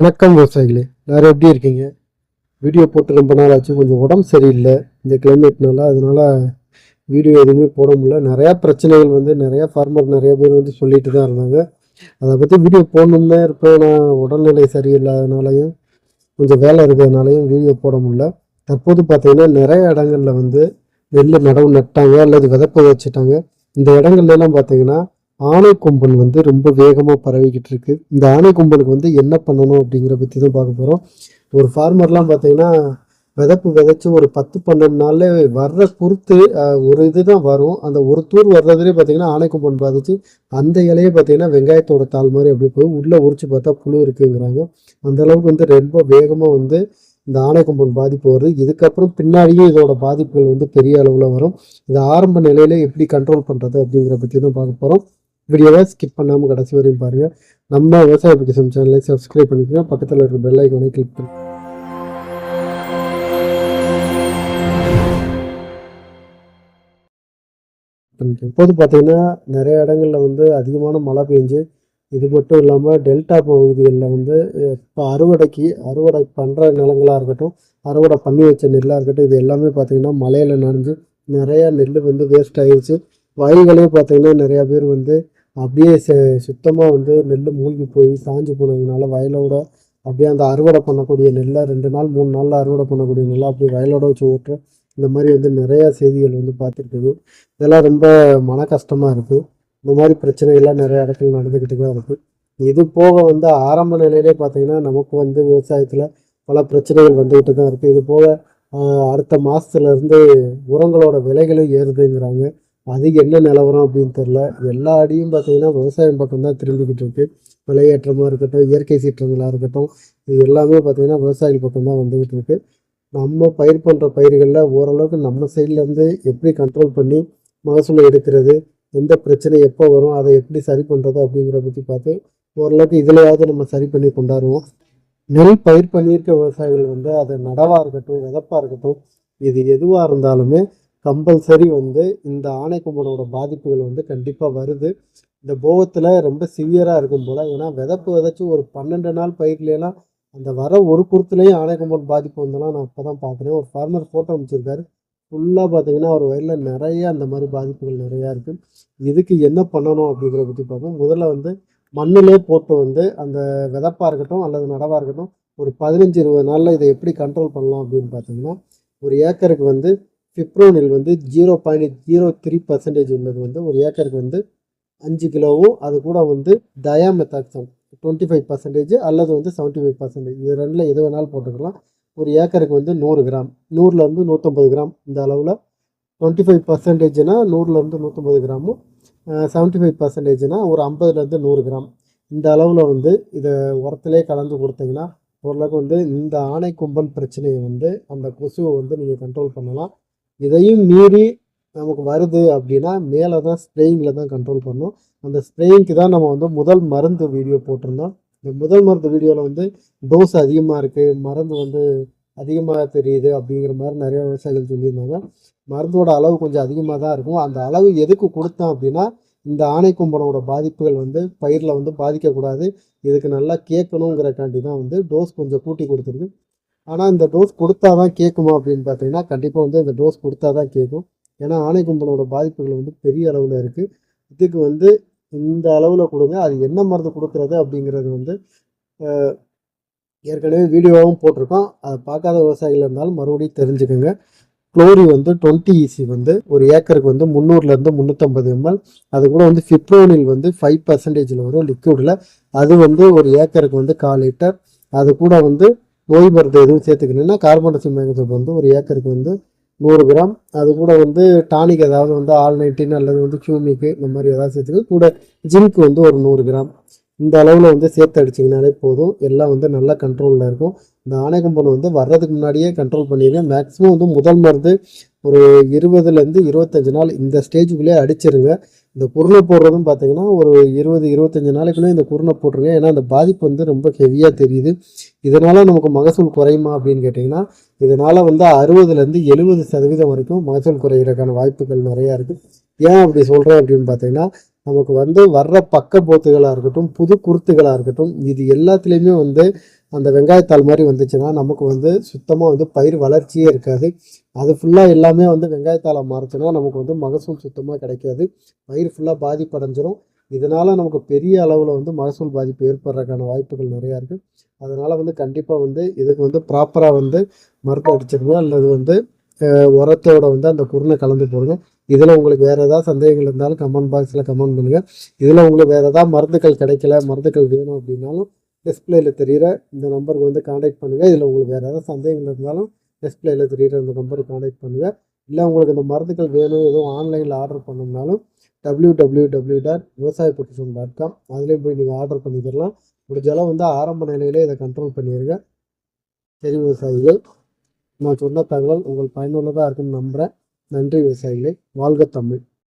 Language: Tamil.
வணக்கம் விவசாயிகளே. எல்லோரும் எப்படி இருக்கீங்க? வீடியோ போட்டு ரொம்ப நாள் ஆச்சு. கொஞ்சம் உடம்பு சரியில்லை. இந்த கிளைமேட்னால அதனால் வீடியோ எதுவுமே போட முடியல. நிறையா பிரச்சனைகள் வந்து நிறையா ஃபார்மர் நிறைய பேர் வந்து சொல்லிட்டு தான் இருந்தாங்க. அதை பற்றி வீடியோ போடணும்னே இருப்பேன் நான் உடல்நிலை சரியில்லாதனாலையும் கொஞ்சம் வேலை இருக்கிறதுனாலையும் வீடியோ போட முடியல. தற்போது பார்த்திங்கன்னா நிறைய இடங்கள்ல வந்து நெல் நடவு நட்டாங்க. அல்லது விதப்பு வச்சுட்டாங்க. இந்த இடங்கள்லாம் பார்த்திங்கன்னா பார்த்தீங்கன்னா ஆணை கொம்பன் வந்து ரொம்ப வேகமாக பரவிக்கிட்டு இருக்கு. இந்த ஆணை கொம்பனுக்கு வந்து என்ன பண்ணணும் அப்படிங்கிற பற்றி தான் பார்க்க போகிறோம் ஒரு ஃபார்மர்லாம் பார்த்தீங்கன்னா விதப்பு விதைச்சி ஒரு பத்து பன்னெண்டு நாளில் வர்ற குறுத்து ஒரு ஒரு இதுதான் வரும். அந்த ஒரு தூர் வர்றதுலேயே பார்த்தீங்கன்னா ஆணை கொம்பன் பாதிச்சு அந்த இலையே பார்த்தீங்கன்னா வெங்காயத்தோட தாள் மாதிரி அப்படி போய் உள்ளே உரிச்சு பார்த்தா புழு இருக்குங்கிறாங்க. அந்த அளவுக்கு வந்து ரொம்ப வேகமாக வந்து இந்த ஆணை கொம்பன் பாதிப்பு வருது. இதுக்கப்புறம் பின்னாடியே இதோட பாதிப்புகள் வந்து பெரிய அளவில் வரும். இந்த ஆரம்ப நிலையில எப்படி கண்ட்ரோல் பண்ணுறது அப்படிங்கிற பற்றி தான் பார்க்க போகிறோம் வீடியோவை ஸ்கிப் பண்ணாமல் கடைசி வரையும் பாருங்கள் நம்ம விவசாய அப்ளிகேஷன் சேனலை சப்ஸ்கிரைப் பண்ணிக்கோங்க. பக்கத்தில் இருக்கிற பெல் ஐக்கானை கிளிக் பண்ணி பண்ணிக்கோங்க. இப்போது பார்த்தீங்கன்னா நிறைய இடங்களில் வந்து அதிகமான மழை பெஞ்சு இது மட்டும் இல்லாமல் டெல்டா பகுதிகளில் வந்து இப்போ அறுவடைக்கு அறுவடை பண்ணுற நிலங்களாக இருக்கட்டும் அறுவடை பண்ணி வச்ச நெல்லாக இருக்கட்டும் இது எல்லாமே பார்த்தீங்கன்னா மழையில் நனைஞ்சு நிறையா நெல் வந்து வேஸ்ட் ஆகிடுச்சு வயல்களே பார்த்தீங்கன்னா நிறையா பேர் வந்து அப்படியே சுத்தமாக வந்து நெல் மூழ்கி போய் சாஞ்சு போனதுனால வயலோட அப்படியே அந்த அறுவடை பண்ணக்கூடிய நெல்லை ரெண்டு நாள் மூணு நாளில் அறுவடை பண்ணக்கூடிய நெல்லை அப்படியே வயலோட வச்சு ஓட்டுற இந்த மாதிரி வந்து நிறையா செய்திகள் வந்து பார்த்துருக்குது. இதெல்லாம் ரொம்ப மன கஷ்டமாக இருக்குது இந்த மாதிரி பிரச்சனைகள்லாம் நிறைய இடத்துல நடந்துக்கிட்டு தான் இருக்குது இது போக வந்து ஆரம்ப நிலையிலே பார்த்தீங்கன்னா நமக்கு வந்து விவசாயத்தில் பல பிரச்சனைகள் வந்துக்கிட்டு தான் இருக்குது இது போக அடுத்த மாதத்துலேருந்து உரங்களோட விலைகளும் ஏறுதுங்கிறாங்க. அது என்ன நிலவரம் அப்படின்னு தெரில எல்லா அடியும் பார்த்தீங்கன்னா விவசாயம் பக்கம் தான் திரும்பிக்கிட்டு இருக்கு. விலையேற்றமாக இருக்கட்டும் இயற்கை சீற்றங்களாக இருக்கட்டும் இது எல்லாமே பார்த்தீங்கன்னா விவசாயிகள் பக்கம் தான் வந்துக்கிட்டு இருக்கு. நம்ம பயிர் பண்ணுற பயிர்களில் ஓரளவுக்கு நம்ம சைட்லேருந்து எப்படி கண்ட்ரோல் பண்ணி மகசூல் எடுக்கிறது எந்த பிரச்சனை எப்போ வரும் அதை எப்படி சரி பண்ணுறது அப்படிங்கிற பற்றி பார்த்து ஓரளவுக்கு இதிலையாவது நம்ம சரி பண்ணி கொண்டாடுவோம். நெல் பயிர் பண்ணியிருக்க விவசாயிகள் வந்து அது நடவாக இருக்கட்டும் விதப்பாக இருக்கட்டும் இது எதுவாக இருந்தாலுமே கம்பல்சரி வந்து இந்த ஆணை கும்பனோட பாதிப்புகள் வந்து கண்டிப்பாக வருது. இந்த போகத்தில் ரொம்ப சிவியராக இருக்கும் போல் ஏன்னா விதப்பு விதைச்சி ஒரு பன்னெண்டு நாள் பயிர்லாம் அந்த வர ஒரு குருத்துலேயும் ஆணைக்கும்பன் பாதிப்பு வந்தெல்லாம் நான் இப்போ தான் பார்க்குறேன் ஒரு ஃபார்மர் ஃபோட்டோ அமைச்சிருக்காரு ஃபுல்லாக பார்த்தீங்கன்னா ஒரு வயலில் நிறைய அந்த மாதிரி பாதிப்புகள் நிறையா இருக்குது இதுக்கு என்ன பண்ணணும் அப்படிங்கிற பற்றி பார்ப்போம். முதல்ல வந்து மண்ணிலே போட்டு வந்து அந்த விதப்பாக இருக்கட்டும் அல்லது நடவாக இருக்கட்டும் ஒரு பதினஞ்சு இருபது நாளில் இதை எப்படி கண்ட்ரோல் பண்ணலாம் அப்படின்னு பார்த்தீங்கன்னா ஒரு ஏக்கருக்கு வந்து ஃபிப்ரோனில் வந்து zero point zero three percentage உள்ளது வந்து ஒரு ஏக்கருக்கு வந்து அஞ்சு கிலோவும் அது கூட வந்து டயாமெத்தாக்சம் டுவெண்ட்டி ஃபைவ் பர்சன்டேஜ் அல்லது வந்து செவன்ட்டி ஃபைவ் பர்சன்டேஜ் இது ரெண்டில் எது வேணாலும் போட்டுக்கலாம். ஒரு ஏக்கருக்கு வந்து நூறு கிராம். நூறுலேருந்து நூற்றம்பது கிராம் இந்த அளவில். டுவெண்ட்டி ஃபைவ் பர்சன்டேஜ்னா நூறுலேருந்து நூற்றம்பது கிராமும் செவன்ட்டி ஃபைவ் பர்சன்டேஜ்னா ஒரு ஐம்பதுலேருந்து நூறு கிராம். இந்த அளவில் வந்து இதை உரத்திலே கலந்து கொடுத்தீங்கன்னா ஓரளவுக்கு வந்து இந்த ஆணை கும்பல் பிரச்சனையை வந்து அந்த கொசுவை வந்து நீங்கள் கண்ட்ரோல் பண்ணலாம். இதையும் மீறி நமக்கு வருது அப்படின்னா மேலே தான் ஸ்ப்ரேயிங்கில் தான் கண்ட்ரோல் பண்ணணும். அந்த ஸ்ப்ரேயிங்க்கு தான் நம்ம வந்து முதல் மருந்து வீடியோ போட்டிருந்தோம். இந்த முதல் மருந்து வீடியோவில் வந்து டோஸ் அதிகமாக இருக்குது மருந்து வந்து அதிகமாக தெரியுது அப்படிங்கிற மாதிரி நிறைய விவசாயிகள் சொல்லியிருந்தாங்க. மருந்தோட அளவு கொஞ்சம் அதிகமாக தான் இருக்கும். அந்த அளவு எதுக்கு கொடுத்தோம் அப்படின்னா இந்த ஆணை கும்பனோட பாதிப்புகள் வந்து பயிரில் வந்து பாதிக்கக்கூடாது. இதுக்கு நல்லா கேட்கணுங்கிறக்காண்டி தான் வந்து டோஸ் கொஞ்சம் கூட்டி கொடுத்துருக்கு. ஆனால் இந்த டோஸ் கொடுத்தா தான் கேட்குமா அப்படின்னு பார்த்தீங்கன்னா கண்டிப்பாக வந்து இந்த டோஸ் கொடுத்தா தான் கேட்கும். ஏன்னா ஆணை கும்பலோட பாதிப்புகள் வந்து பெரிய அளவில் இருக்குது இதுக்கு வந்து இந்த அளவில் கொடுங்க அது என்ன மருந்து கொடுக்குறது அப்படிங்கிறது வந்து ஏற்கனவே வீடியோவும் போட்டிருக்கோம். அதை பார்க்காத விவசாயிகள் இருந்தாலும் மறுபடியும் தெரிஞ்சுக்கோங்க. குளோரி வந்து டுவெண்ட்டி இசி வந்து ஒரு ஏக்கருக்கு வந்து முந்நூறுலேருந்து முந்நூற்றம்பது எம்எல். அது கூட வந்து ஃபிப்ரோனில் வந்து ஃபைவ் பர்சன்டேஜில் வரும் லிக்விடில் அது வந்து ஒரு ஏக்கருக்கு வந்து கால் லிட்டர். அது கூட வந்து நோய் மருந்து எதுவும் சேர்த்துக்கணும்னா கார்பன்டசி மேகசோப் வந்து ஒரு ஏக்கருக்கு வந்து நூறு கிராம். அது கூட வந்து டானிக் ஏதாவது வந்து ஆல் நைட்டின் அல்லது வந்து கியூமிக்கு இந்த மாதிரி ஏதாவது சேர்த்துக்க கூட ஜிங்க் வந்து ஒரு நூறு கிராம். இந்த அளவில் வந்து சேர்த்து அடிச்சிங்கனாலே போதும். எல்லாம் வந்து நல்லா கண்ட்ரோலில் இருக்கும். இந்த ஆணைக்கம்பன் வந்து வர்றதுக்கு முன்னாடியே கண்ட்ரோல் பண்ணிடுங்க மேக்ஸிமம் வந்து முதல் மருந்து ஒரு இருபதுலேருந்து இருபத்தஞ்சு நாள் இந்த ஸ்டேஜுக்குள்ளேயே அடிச்சிருங்க. இந்த குருணை போடுறதும் பார்த்தீங்கன்னா ஒரு இருபது இருபத்தஞ்சு நாளைக்குள்ளே இந்த குருணை போட்டுருங்க. ஏன்னா அந்த பாதிப்பு வந்து ரொம்ப ஹெவியாக தெரியுது. இதனால் நமக்கு மகசூல் குறையுமா அப்படின்னு கேட்டிங்கன்னா இதனால் வந்து அறுபதுலேருந்து எழுபது சதவீதம் வரைக்கும் மகசூல் குறைகிறதுக்கான வாய்ப்புகள் நிறையா இருக்குது ஏன் அப்படி சொல்கிறேன் அப்படின்னு பார்த்தீங்கன்னா நமக்கு வந்து வர்ற பக்க போத்துகளாக இருக்கட்டும் புது குருத்துகளாக இருக்கட்டும் இது எல்லாத்துலேயுமே வந்து அந்த வெங்காயத்தாள் மாதிரி வந்துச்சுன்னா நமக்கு வந்து சுத்தமாக வந்து பயிர் வளர்ச்சியே இருக்காது. அது ஃபுல்லாக எல்லாமே வந்து வெங்காயத்தாளை மாறுச்சுன்னா நமக்கு வந்து மகசூல் சுத்தமாக கிடைக்காது. பயிர் ஃபுல்லாக பாதிப்படைஞ்சிரும். இதனால் நமக்கு பெரிய அளவில் வந்து மகசூல் பாதிப்பு ஏற்படுறதுக்கான வாய்ப்புகள் நிறையா இருக்குது அதனால் வந்து கண்டிப்பாக வந்து இதுக்கு வந்து ப்ராப்பராக வந்து மருந்து அடிச்சிருங்க அல்லது வந்து உரத்தோட வந்து அந்த குருணை கலந்து போடுங்க. இதில் உங்களுக்கு வேறு ஏதாவது சந்தேகங்கள் இருந்தாலும் கமெண்ட் பாக்ஸில் கமெண்ட் பண்ணுங்கள் இதில் உங்களுக்கு வேறு ஏதாவது மருந்துகள் கிடைக்கல மருந்துகள் வேணும் அப்படின்னாலும் டிஸ்பிளேயில் தெரிகிற இந்த நம்பருக்கு வந்து காண்டாக்ட் பண்ணுங்கள் இதில் உங்களுக்கு வேறு ஏதாவது சந்தேகங்கள் இருந்தாலும் டிஸ்பிளேயில் தெரிகிற இந்த நம்பருக்கு காண்டாக்ட் பண்ணுங்கள் இல்லை உங்களுக்கு இந்த மருந்துகள் வேணும் எதுவும் ஆன்லைனில் ஆர்டர் பண்ணணும்னாலும் டபிள்யூ டபிள்யூ டபிள்யூ டாட் விவசாய பொக்கிஷன் டாட் காம் அதுலேயும் போய் நீங்கள் ஆர்டர் பண்ணிக்கிறலாம் முடிஞ்ச அளவு வந்து ஆரம்ப நிலையிலே இதை கண்ட்ரோல் பண்ணிடுங்க சரி விவசாயிகள் நான் சொன்ன தகவல் உங்கள் பயனுள்ளதாக இருக்குன்னு நம்புகிறேன் நன்றி விவசாயிகளை. வாழ்க தமிழ்.